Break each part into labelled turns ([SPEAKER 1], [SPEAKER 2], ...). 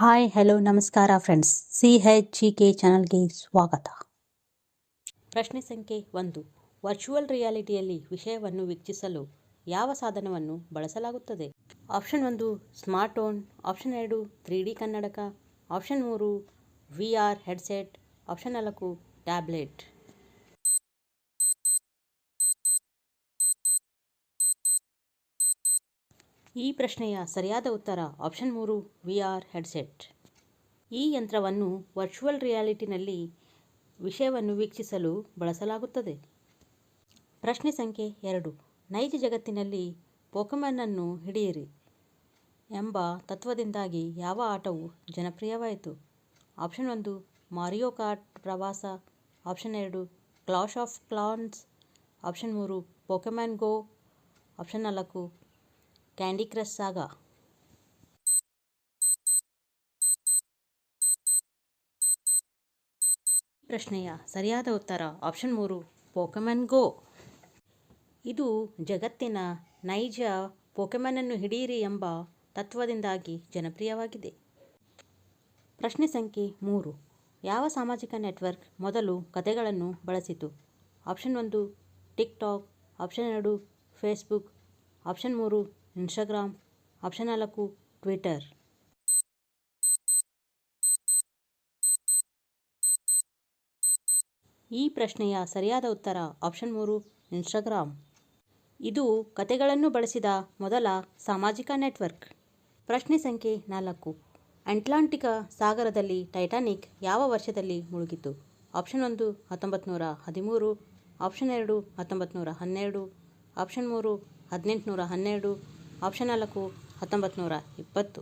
[SPEAKER 1] Hi, hello, ನಮಸ್ಕಾರ friends C H G K ಚಾನಲ್ಗೆ ಸ್ವಾಗತ. ಪ್ರಶ್ನೆ ಸಂಖ್ಯೆ ಒಂದು. ವರ್ಚುವಲ್ ರಿಯಾಲಿಟಿಯಲ್ಲಿ ವಿಷಯವನ್ನು ವೀಕ್ಷಿಸಲು ಯಾವ ಸಾಧನವನ್ನು ಬಳಸಲಾಗುತ್ತದೆ? ಆಪ್ಷನ್ ಒಂದು ಸ್ಮಾರ್ಟ್ ಫೋನ್ ಆಪ್ಷನ್ ಎರಡು ತ್ರೀ ಡಿ ಕನ್ನಡಕ. ಆಪ್ಷನ್ ಮೂರು ವಿ ಆರ್ ಹೆಡ್ಸೆಟ್ ಆಪ್ಷನ್ ನಾಲ್ಕು ಟ್ಯಾಬ್ಲೆಟ್ ಈ ಪ್ರಶ್ನೆಯ ಸರಿಯಾದ ಉತ್ತರ ಆಪ್ಷನ್ ಮೂರು ವಿ ಆರ್ ಹೆಡ್ಸೆಟ್. ಈ ಯಂತ್ರವನ್ನು ವರ್ಚುವಲ್ ರಿಯಾಲಿಟಿನಲ್ಲಿ ವಿಷಯವನ್ನು ವೀಕ್ಷಿಸಲು ಬಳಸಲಾಗುತ್ತದೆ. ಪ್ರಶ್ನೆ ಸಂಖ್ಯೆ ಎರಡು, ನೈಜ ಜಗತ್ತಿನಲ್ಲಿ ಪೋಕಮನನ್ನು ಹಿಡಿಯಿರಿ ಎಂಬ ತತ್ವದಿಂದಾಗಿ ಯಾವ ಆಟವು ಜನಪ್ರಿಯವಾಯಿತು? ಆಪ್ಷನ್ ಒಂದು, ಮಾರಿಯೋ ಕಾರ್ಟ್ ಪ್ರವಾಸ. ಆಪ್ಷನ್ ಎರಡು, ಕ್ಲಾಶ್ ಆಫ್ ಕ್ಲಾನ್ಸ್. ಆಪ್ಷನ್ ಮೂರು ಪೋಕೆಮ್ಯಾನ್ ಗೋ. ಆಪ್ಷನ್ ನಾಲ್ಕು ಕ್ಯಾಂಡಿ ಕ್ರಶ್ ಸಾಗ ಪ್ರಶ್ನೆಯ ಸರಿಯಾದ ಉತ್ತರ ಆಪ್ಷನ್ ಮೂರು ಪೋಕೆಮನ್ ಗೋ ಇದು ಜಗತ್ತಿನ ನೈಜ ಪೋಕೆಮನನ್ನು ಹಿಡಿಯಿರಿ ಎಂಬ ತತ್ವದಿಂದಾಗಿ ಜನಪ್ರಿಯವಾಗಿದೆ. ಪ್ರಶ್ನೆ ಸಂಖ್ಯೆ ಮೂರು, ಯಾವ ಸಾಮಾಜಿಕ ನೆಟ್ವರ್ಕ್ ಮೊದಲು ಕಥೆಗಳನ್ನು ಬಳಸಿತು? ಆಪ್ಷನ್ ಒಂದು ಟಿಕ್ ಟಾಕ್ ಆಪ್ಷನ್ ಎರಡು ಫೇಸ್ಬುಕ್ ಆಪ್ಷನ್ ಮೂರು ಇನ್ಸ್ಟಾಗ್ರಾಮ್, ಆಪ್ಷನ್ ನಾಲ್ಕು, ಟ್ವಿಟರ್. ಈ ಪ್ರಶ್ನೆಯ ಸರಿಯಾದ ಉತ್ತರ ಆಪ್ಷನ್ ಮೂರು, ಇನ್ಸ್ಟಾಗ್ರಾಮ್. ಇದು ಕತೆಗಳನ್ನು ಬಳಸಿದ ಮೊದಲ ಸಾಮಾಜಿಕ ನೆಟ್ವರ್ಕ್. ಪ್ರಶ್ನೆ ಸಂಖ್ಯೆ ನಾಲ್ಕು. ಅಂಟ್ಲಾಂಟಿಕ ಸಾಗರದಲ್ಲಿ ಟೈಟಾನಿಕ್ ಯಾವ ವರ್ಷದಲ್ಲಿ ಮುಳುಗಿತು? ಆಪ್ಷನ್ ಒಂದು ಹತ್ತೊಂಬತ್ತು ನೂರ ಹದಿಮೂರು. ಆಪ್ಷನ್ ಎರಡು ಹತ್ತೊಂಬತ್ತು ನೂರ ಹನ್ನೆರಡು. ಆಪ್ಷನ್ ಮೂರು, ಹದಿನೆಂಟುನೂರ ಹನ್ನೆರಡು. ಆಪ್ಷನ್ ನಾಲ್ಕು, ಹತ್ತೊಂಬತ್ತು ನೂರ ಇಪ್ಪತ್ತು.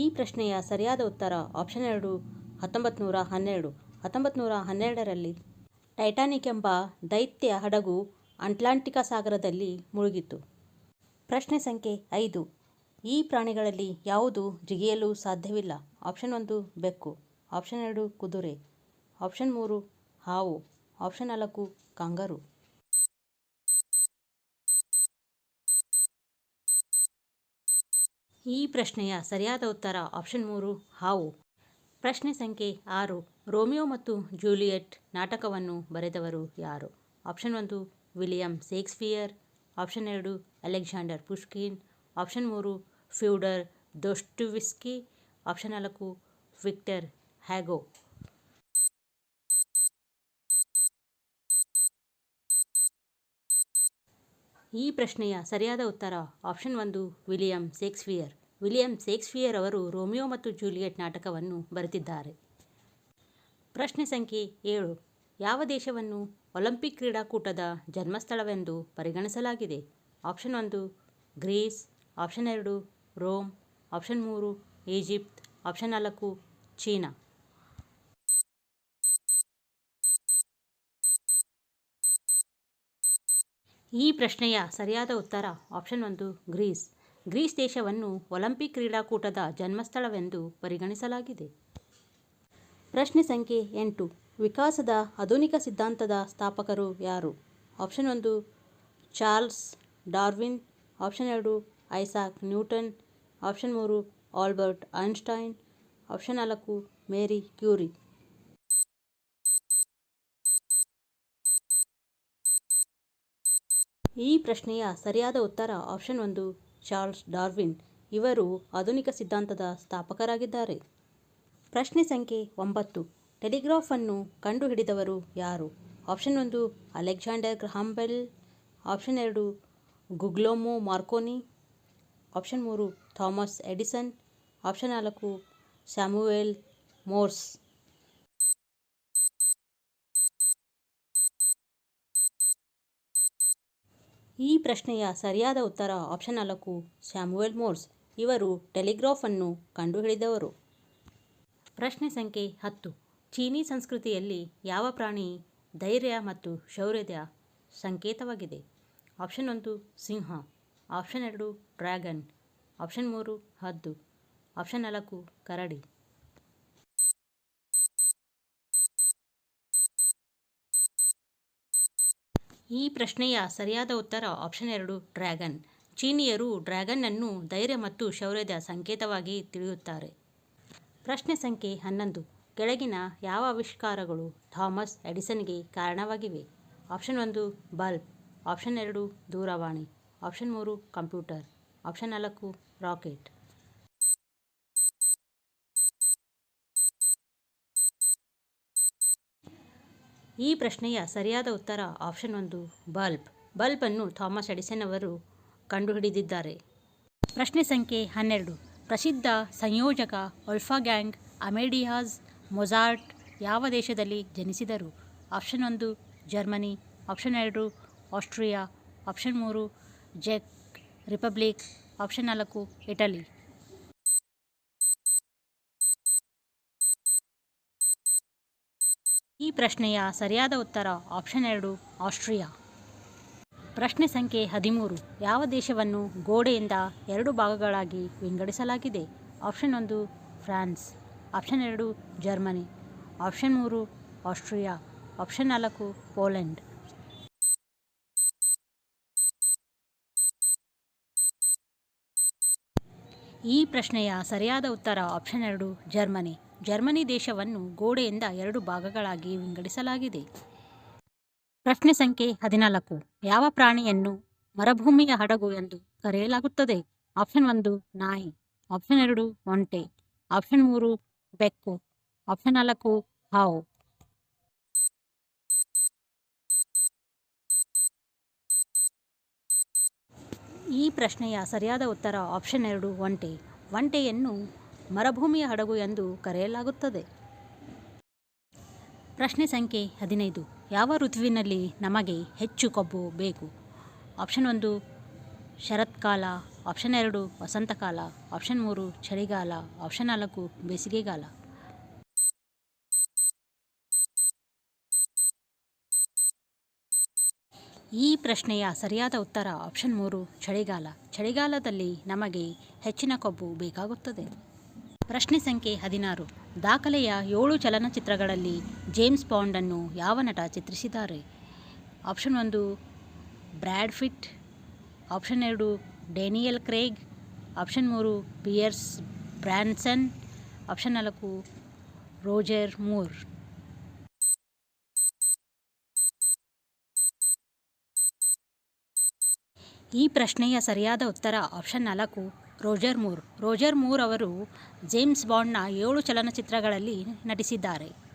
[SPEAKER 1] ಈ ಪ್ರಶ್ನೆಯ ಸರಿಯಾದ ಉತ್ತರ ಆಪ್ಷನ್ ಎರಡು, ಹತ್ತೊಂಬತ್ತು ನೂರ ಹನ್ನೆರಡು. ಹತ್ತೊಂಬತ್ತು ನೂರ ಹನ್ನೆರಡರಲ್ಲಿ ಟೈಟಾನಿಕ್ ಎಂಬ ದೈತ್ಯ ಹಡಗು ಅಟ್ಲಾಂಟಿಕ ಸಾಗರದಲ್ಲಿ ಮುಳುಗಿತು ಪ್ರಶ್ನೆ ಸಂಖ್ಯೆ ಐದು, ಈ ಪ್ರಾಣಿಗಳಲ್ಲಿ ಯಾವುದು ಜಿಗಿಯಲು ಸಾಧ್ಯವಿಲ್ಲ? ಆಪ್ಷನ್ ಒಂದು, ಬೆಕ್ಕು. ಆಪ್ಷನ್ ಎರಡು, ಕುದುರೆ. ಆಪ್ಷನ್ ಮೂರು, ಹಾವು. ಆಪ್ಷನ್ ನಾಲ್ಕು ಕಾಂಗರು. ಈ ಪ್ರಶ್ನೆಯ ಸರಿಯಾದ ಉತ್ತರ ಆಪ್ಷನ್ ಮೂರು, ಹಾವು. ಪ್ರಶ್ನೆ ಸಂಖ್ಯೆ ಆರು, ರೋಮಿಯೋ ಮತ್ತು ಜೂಲಿಯಟ್ ನಾಟಕವನ್ನು ಬರೆದವರು ಯಾರು? ಆಪ್ಷನ್ ಒಂದು, ವಿಲಿಯಂ ಶೇಕ್ಸ್ಪಿಯರ್. ಆಪ್ಷನ್ ಎರಡು, ಅಲೆಕ್ಸಾಂಡರ್ ಪುಷ್ಕಿನ್. ಆಪ್ಷನ್ ಮೂರು, ಫ್ಯೂಡರ್ ದೊಸ್ಟುವಿಸ್ಕಿ. ಆಪ್ಷನ್ ನಾಲ್ಕು, ವಿಕ್ಟರ್ ಹ್ಯಾಗೋ. ಈ ಪ್ರಶ್ನೆಯ ಸರಿಯಾದ ಉತ್ತರ ಆಪ್ಷನ್ ಒಂದು, ವಿಲಿಯಂ ಶೇಕ್ಸ್ಪಿಯರ್. ವಿಲಿಯಂ ಶೇಕ್ಸ್ಪಿಯರ್ ಅವರು ರೋಮಿಯೋ ಮತ್ತು ಜೂಲಿಯಟ್ ನಾಟಕವನ್ನು ಬರೆದಿದ್ದಾರೆ. ಪ್ರಶ್ನೆ ಸಂಖ್ಯೆ ಏಳು. ಯಾವ ದೇಶವನ್ನು ಒಲಿಂಪಿಕ್ ಕ್ರೀಡಾಕೂಟದ ಜನ್ಮಸ್ಥಳವೆಂದು ಪರಿಗಣಿಸಲಾಗಿದೆ? ಆಪ್ಷನ್ ಒಂದು, ಗ್ರೀಸ್. ಆಪ್ಷನ್ ಎರಡು, ರೋಮ್. ಆಪ್ಷನ್ ಮೂರು, ಈಜಿಪ್ಟ್. ಆಪ್ಷನ್ ನಾಲ್ಕು, ಚೀನಾ. ಈ ಪ್ರಶ್ನೆಯ ಸರಿಯಾದ ಉತ್ತರ ಆಪ್ಷನ್ ಒಂದು, ಗ್ರೀಸ್. ಗ್ರೀಸ್ ದೇಶವನ್ನು ಒಲಿಂಪಿಕ್ ಕ್ರೀಡಾಕೂಟದ ಜನ್ಮಸ್ಥಳವೆಂದು ಪರಿಗಣಿಸಲಾಗಿದೆ. ಪ್ರಶ್ನೆ ಸಂಖ್ಯೆ ಎಂಟು, ವಿಕಾಸದ ಆಧುನಿಕ ಸಿದ್ಧಾಂತದ ಸ್ಥಾಪಕರು ಯಾರು? ಆಪ್ಷನ್ ಒಂದು, ಚಾರ್ಲ್ಸ್ ಡಾರ್ವಿನ್. ಆಪ್ಷನ್ ಎರಡು, ಐಸಾಕ್ ನ್ಯೂಟನ್. ಆಪ್ಷನ್ ಮೂರು, ಆಲ್ಬರ್ಟ್ ಐನ್ಸ್ಟೈನ್. ಆಪ್ಷನ್ ನಾಲ್ಕು, ಮೇರಿ ಕ್ಯೂರಿ. ಈ ಪ್ರಶ್ನೆಯ ಸರಿಯಾದ ಉತ್ತರ ಆಪ್ಷನ್ ಒಂದು, ಚಾರ್ಲ್ಸ್ ಡಾರ್ವಿನ್. ಇವರು ಆಧುನಿಕ ಸಿದ್ಧಾಂತದ ಸ್ಥಾಪಕರಾಗಿದ್ದಾರೆ. ಪ್ರಶ್ನೆ ಸಂಖ್ಯೆ ಒಂಬತ್ತು, ಟೆಲಿಗ್ರಾಫ್ ಅನ್ನು ಕಂಡುಹಿಡಿದವರು ಯಾರು? ಆಪ್ಷನ್ ಒಂದು, ಅಲೆಕ್ಸಾಂಡರ್ ಗ್ರಹಾಂಬೆಲ್. ಆಪ್ಷನ್ ಎರಡು, ಗುಗ್ಲೋಮೋ ಮಾರ್ಕೋನಿ. ಆಪ್ಷನ್ ಮೂರು, ಥಾಮಸ್ ಎಡಿಸನ್. ಆಪ್ಷನ್ ನಾಲ್ಕು ಸ್ಯಾಮುವೆಲ್ ಮೋರ್ಸ್. ಈ ಪ್ರಶ್ನೆಯ ಸರಿಯಾದ ಉತ್ತರ ಆಪ್ಷನ್ ನಾಲ್ಕು, ಸ್ಯಾಮುಯೆಲ್ ಮೋರ್ಸ್. ಇವರು ಟೆಲಿಗ್ರಾಫ್ ಅನ್ನು ಕಂಡುಹಿಡಿದವರು. ಪ್ರಶ್ನೆ ಸಂಖ್ಯೆ ಹತ್ತು, ಚೀನೀ ಸಂಸ್ಕೃತಿಯಲ್ಲಿ ಯಾವ ಪ್ರಾಣಿ ಧೈರ್ಯ ಮತ್ತು ಶೌರ್ಯದ ಸಂಕೇತವಾಗಿದೆ? ಆಪ್ಷನ್ ಒಂದು, ಸಿಂಹ. ಆಪ್ಷನ್ ಎರಡು, ಡ್ರ್ಯಾಗನ್. ಆಪ್ಷನ್ ಮೂರು, ಹದ್ದು. ಆಪ್ಷನ್ ನಾಲ್ಕು, ಕರಡಿ. ಈ ಪ್ರಶ್ನೆಯ ಸರಿಯಾದ ಉತ್ತರ ಆಪ್ಷನ್ ಎರಡು ಡ್ರ್ಯಾಗನ್ ಚೀನಿಯರು ಡ್ರ್ಯಾಗನ್ ಅನ್ನು ಧೈರ್ಯ ಮತ್ತು ಶೌರ್ಯದ ಸಂಕೇತವಾಗಿ ತಿಳಿಯುತ್ತಾರೆ. ಪ್ರಶ್ನೆ ಸಂಖ್ಯೆ ಹನ್ನೊಂದು. ಕೆಳಗಿನ ಯಾವ ಆವಿಷ್ಕಾರಗಳು ಥಾಮಸ್ ಎಡಿಸನ್ಗೆ ಕಾರಣವಾಗಿವೆ? ಆಪ್ಷನ್ ಒಂದು, ಬಲ್ಬ್. ಆಪ್ಷನ್ ಎರಡು, ದೂರವಾಣಿ. ಆಪ್ಷನ್ ಮೂರು, ಕಂಪ್ಯೂಟರ್. ಆಪ್ಷನ್ ನಾಲ್ಕು, ರಾಕೆಟ್. ಈ ಪ್ರಶ್ನೆಯ ಸರಿಯಾದ ಉತ್ತರ ಆಪ್ಷನ್ ಒಂದು, ಬಲ್ಬ್. ಬಲ್ಬ್ ಅನ್ನು ಥಾಮಸ್ ಎಡಿಸನ್ ಅವರು ಕಂಡುಹಿಡಿದಿದ್ದಾರೆ. ಪ್ರಶ್ನೆ ಸಂಖ್ಯೆ ಹನ್ನೆರಡು. ಪ್ರಸಿದ್ಧ ಸಂಯೋಜಕ ಒಲ್ಫಾಗ್ಯಾಂಗ್ ಅಮೆಡಿಯಾಸ್, ಮೊಜಾರ್ಟ್ ಯಾವ ದೇಶದಲ್ಲಿ ಜನಿಸಿದರು? ಆಪ್ಷನ್ ಒಂದು, ಜರ್ಮನಿ. ಆಪ್ಷನ್ ಎರಡು, ಆಸ್ಟ್ರಿಯಾ. ಆಪ್ಷನ್ ಮೂರು ಜೆಕ್ ರಿಪಬ್ಲಿಕ್. ಆಪ್ಷನ್ ನಾಲ್ಕು, ಇಟಲಿ ಈ ಪ್ರಶ್ನೆಯ ಸರಿಯಾದ ಉತ್ತರ ಆಪ್ಷನ್ ಎರಡು, ಆಸ್ಟ್ರಿಯಾ. ಪ್ರಶ್ನೆ ಸಂಖ್ಯೆ ಹದಿಮೂರು, ಯಾವ ದೇಶವನ್ನು ಗೋಡೆಯಿಂದ ಎರಡು ಭಾಗಗಳಾಗಿ ವಿಂಗಡಿಸಲಾಗಿದೆ? ಆಪ್ಷನ್ ಒಂದು, ಫ್ರಾನ್ಸ್. ಆಪ್ಷನ್ ಎರಡು, ಜರ್ಮನಿ. ಆಪ್ಷನ್ ಮೂರು, ಆಸ್ಟ್ರಿಯಾ. ಆಪ್ಷನ್ ನಾಲ್ಕು, ಪೋಲೆಂಡ್. ಈ ಪ್ರಶ್ನೆಯ ಸರಿಯಾದ ಉತ್ತರ ಆಪ್ಷನ್ ಎರಡು, ಜರ್ಮನಿ. ಜರ್ಮನಿ ದೇಶವನ್ನು ಗೋಡೆಯಿಂದ ಎರಡು ಭಾಗಗಳಾಗಿ ವಿಂಗಡಿಸಲಾಗಿದೆ. ಪ್ರಶ್ನೆ ಸಂಖ್ಯೆ ಹದಿನಾಲ್ಕು. ಯಾವ ಪ್ರಾಣಿಯನ್ನು ಮರುಭೂಮಿಯ ಹಡಗು ಎಂದು ಕರೆಯಲಾಗುತ್ತದೆ? ಆಪ್ಷನ್ ಒಂದು, ನಾಯಿ. ಆಪ್ಷನ್ ಎರಡು, ಒಂಟೆ. ಆಪ್ಷನ್ ಮೂರು, ಬೆಕ್ಕು. ಆಪ್ಷನ್ ನಾಲ್ಕು, ಹಾವು. ಈ ಪ್ರಶ್ನೆಯ ಸರಿಯಾದ ಉತ್ತರ ಆಪ್ಷನ್ ಎರಡು, ಒಂಟೆ. ಒಂಟೆಯನ್ನು ಮರುಭೂಮಿಯ ಹಡಗು ಎಂದು ಕರೆಯಲಾಗುತ್ತದೆ. ಪ್ರಶ್ನೆ ಸಂಖ್ಯೆ ಹದಿನೈದು. ಯಾವ ಋತುವಿನಲ್ಲಿ ನಮಗೆ ಹೆಚ್ಚು ಕೊಬ್ಬು ಬೇಕು? ಆಪ್ಷನ್ ಒಂದು, ಶರತ್ಕಾಲ. ಆಪ್ಷನ್ ಎರಡು, ವಸಂತಕಾಲ. ಆಪ್ಷನ್ ಮೂರು, ಚಳಿಗಾಲ. ಆಪ್ಷನ್ ನಾಲ್ಕು, ಬೇಸಿಗೆಗಾಲ. ಈ ಪ್ರಶ್ನೆಯ ಸರಿಯಾದ ಉತ್ತರ ಆಪ್ಷನ್ ಮೂರು, ಚಳಿಗಾಲ. ಚಳಿಗಾಲದಲ್ಲಿ ನಮಗೆ ಹೆಚ್ಚಿನ ಕೊಬ್ಬು ಬೇಕಾಗುತ್ತದೆ. ಪ್ರಶ್ನೆ ಸಂಖ್ಯೆ ಹದಿನಾರು. ದಾಖಲೆಯ ಏಳು ಚಲನಚಿತ್ರಗಳಲ್ಲಿ ಜೇಮ್ಸ್ ಬಾಂಡನ್ನು ಯಾವ ನಟ ಚಿತ್ರಿಸಿದ್ದಾರೆ? ಆಪ್ಷನ್ ಒಂದು, ಬ್ರ್ಯಾಡ್ ಫಿಟ್ ಆಪ್ಷನ್ ಎರಡು, ಡೇನಿಯಲ್ ಕ್ರೇಗ್. ಆಪ್ಷನ್ ಮೂರು, ಪಿಯರ್ಸ್ ಬ್ರ್ಯಾನ್ಸನ್ ಆಪ್ಷನ್ ನಾಲ್ಕು, ರೋಜರ್ ಮೂರ್. ಈ ಪ್ರಶ್ನೆಯ ಸರಿಯಾದ ಉತ್ತರ ಆಪ್ಷನ್ ನಾಲ್ಕು ರೋಜರ್ ಮೂರ್. ರೋಜರ್ ಮೂರ್ ಅವರು ಜೇಮ್ಸ್ ಬಾಂಡ್ನ ಏಳು ಚಲನಚಿತ್ರಗಳಲ್ಲಿ ನಟಿಸಿದ್ದಾರೆ.